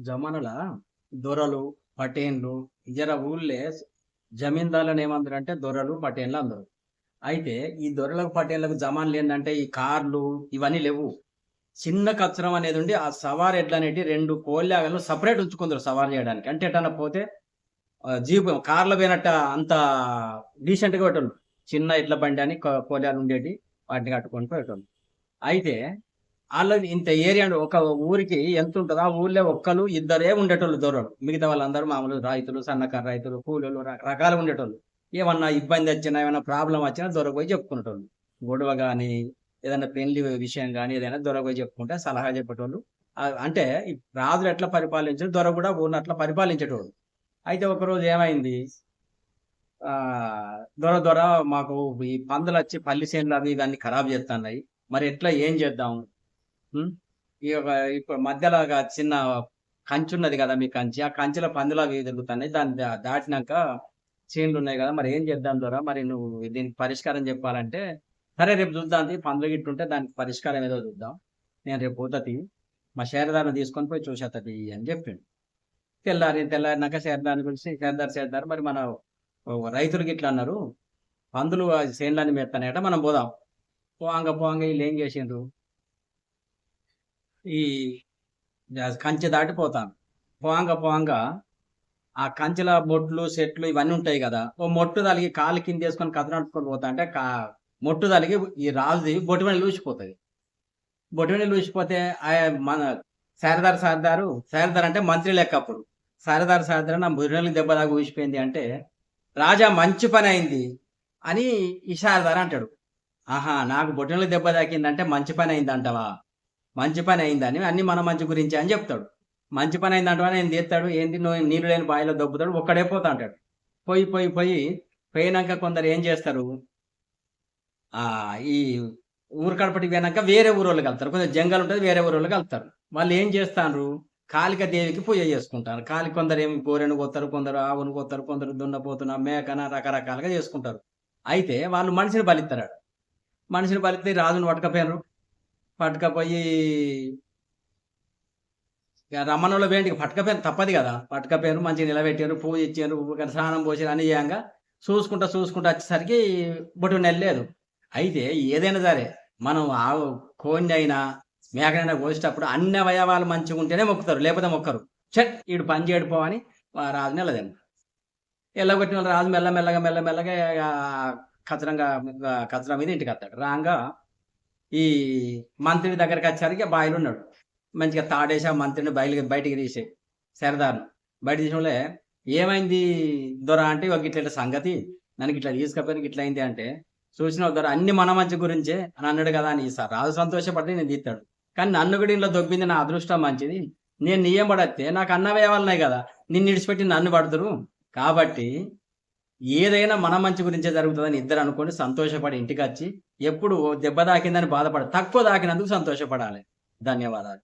జమానల దొరలు పటేన్లు ఇతర ఊళ్ళే జమీందారులను ఏమందరు అంటే దొరలు పటేన్లు అందరు. అయితే ఈ దొరలకు పటేన్లకు జమాన్లు ఏంటంటే ఈ కార్లు ఇవన్నీ లేవు. చిన్న కచ్చరం అనేది ఉండి ఆ సవార్ ఎడ్లు అనేటి రెండు కోళ్ళాగలు సపరేట్ ఉంచుకుందరు సవార్ చేయడానికి. అంటే ఎటన్నా పోతే జీప్ జీపు కార్లో పోయినట్ట అంత డీసెంట్గా పెట్టారు చిన్న ఎడ్ల బండి అని కో- కోళ్ళాలు ఉండేటి వాటిని కట్టుకొని పోయేటోళ్ళు. అయితే వాళ్ళది ఇంత ఏరియా ఒక ఊరికి ఎంత ఉంటుందో ఆ ఊళ్ళో ఒక్కరు ఇద్దరే ఉండేటోళ్ళు దూరడు మిగతా వాళ్ళందరూ మామూలు రైతులు సన్నకారు రైతులు కూలీలు రకరకాలు ఉండేటోళ్ళు. ఏమన్నా ఇబ్బంది వచ్చినా ఏమైనా ప్రాబ్లం వచ్చినా దొరకపోయి చెప్పుకునేటోళ్ళు. గొడవ కానీ ఏదైనా పెళ్ళి విషయం కానీ ఏదైనా దొరకపోయి చెప్పుకుంటే సలహా చెప్పేటోళ్ళు. అంటే రాజులు ఎట్లా పరిపాలించారు దొర కూడా ఊరిని అట్లా పరిపాలించేటోడు అయితే ఒకరోజు ఏమైంది? దొర దొర మాకు ఈ పందులు వచ్చి పల్లి చేనులు అవి ఇవన్నీ ఖరాబ్ చేస్తున్నాయి. మరి ఎట్లా ఏం చేద్దాం? ఈ ఒక ఇప్పుడు మధ్యలో ఒక చిన్న కంచి ఉన్నది కదా మీ కంచి. ఆ కంచిలో పందులు అవి దాన్ని దాటినాక చేనులు ఉన్నాయి కదా మరి ఏం చేద్దాం ద్వారా మరి నువ్వు దీనికి పరిష్కారం చెప్పాలంటే సరే రేపు చూద్దాం అది పందులు గిట్టుంటే దానికి పరిష్కారం ఏదో చూద్దాం. నేను రేపు పోతుంది మా షేరదారుని తీసుకొని పోయి చూసేస్తుంది అని చెప్పిండు. తెల్లారి తెల్లారినాక షేరదారిని పిలిచి షేరదారు షేరదారు మరి మన రైతులు రైతులకి ఇట్లా అన్నారు పందులు ఆ చేనులన్నీ మెత్తనేట మనం పోదాం. పోంగ పోంగ వీళ్ళు ఏం చేసిండ్రు? ఈ కంచె దాటిపోతాను. పోంగ పోంగ ఆ కంచెల బొట్లు సెట్లు ఇవన్నీ ఉంటాయి కదా. ఓ మొట్టు తలిగి కాలు కింద వేసుకొని కథ నడుపుకొని పోతా అంటే కా మొట్టు తలిగి ఈ రాజుది బొట్టు లూసిపోతుంది. బొట్టు లూసిపోతే ఆ మన శారదారు శారదారు శారదారు అంటే మంత్రి లెక్క అప్పుడు. శారదారు శారదారు నా బుర్రెలకు దెబ్బ దాకా ఊసిపోయింది అంటే రాజా మంచి పని అయింది అని ఈ శారదారు అంటాడు. ఆహా నాకు బొట్టెలకు దెబ్బ తాకిందంటే మంచి పని అయింది అంటావా మంచి పని అయిందని అన్ని మన మంచి గురించి అని చెప్తాడు. మంచి పని అయిందంటే అంటావా నేను తీస్తాడు ఏంది? నువ్వు నీళ్ళు లేని బావిలో దొబ్బుతాడు ఒక్కడే పోతా అంటాడు పోయి పోయి పోయి పోయినాక కొందరు ఏం చేస్తారు? ఆ ఈ ఊరు కడపటికి పోయినాక వేరే ఊరోళ్ళు వెళ్తారు. కొంచెం జంగల్ ఉంటుంది వేరే ఊరోళ్ళు వెళ్తారు. వాళ్ళు ఏం చేస్తారు కాళిక దేవికి పూజ చేసుకుంటారు. కాలి కొందరు ఏమి గోరెను కొత్తారు కొందరు ఆవును కొత్తారు కొందరు దున్నపోతున్న మేకన రకరకాలుగా చేసుకుంటారు. అయితే వాళ్ళు మనిషిని బలిస్తారు మనిషిని బలిస్తే రాజును పట్టకపోయినారు. పట్టుకపోయి ఇక రమ్మనంలో వేంటికి పట్టుకపోయారు తప్పదు కదా. పట్టుకపోయారు మంచిగా నిలబెట్టారు పూజ ఇచ్చారు ఒక స్నానం పోసారు అని చేయంగా చూసుకుంటా చూసుకుంటా వచ్చేసరికి బొట్టు నెల్లేదు అయితే ఏదైనా సరే మనం ఆవు కోడిని అయినా మేకనైనా కోసేటప్పుడు అన్ని అవయవాలు మంచిగా ఉంటేనే మొక్కుతారు లేకపోతే మొక్కరు. చెట్ ఈడు పని చేయడు పో అని ఆ రాజుని వెళ్ళదండి వాళ్ళు రాజు మెల్లమెల్లగా మెల్లమెల్లగా ఆ కచరంగా కచరం మీద ఇంటికి వస్తాడు. రాగా ఈ మంత్రి దగ్గరికి వచ్చేసరికి బాయిలు ఉన్నాడు. మంచిగా తాడేసా మంత్రిని బయలు బయటికి తీసే సరదాను బయట తీసినోళ్ళే ఏమైంది దొర అంటే ఒక ఇట్లా సంగతి నన్ను ఇట్లా తీసుకపోయిన ఇట్లా అయింది అంటే చూసిన దొర అన్ని మన మంచి గురించే అని అన్నాడు కదా అని ఈసారి. రాజు సంతోషపడితే నేను తీస్తాడు. కానీ నన్ను కూడా ఇంట్లో దొబ్బింది నా అదృష్టం మంచిది. నేను నియం పడతే నాకు అన్నవి ఏమన్నాయి కదా. నిన్ను విడిచిపెట్టి నన్ను పడుతురు. కాబట్టి ఏదైనా మన మంచి గురించే జరుగుతుందని ఇద్దరు అనుకొని సంతోషపడి ఇంటికి వచ్చి ఎప్పుడు దెబ్బ తాకిందని బాధపడ తక్కువ తాకినందుకు సంతోషపడాలి. ధన్యవాదాలు.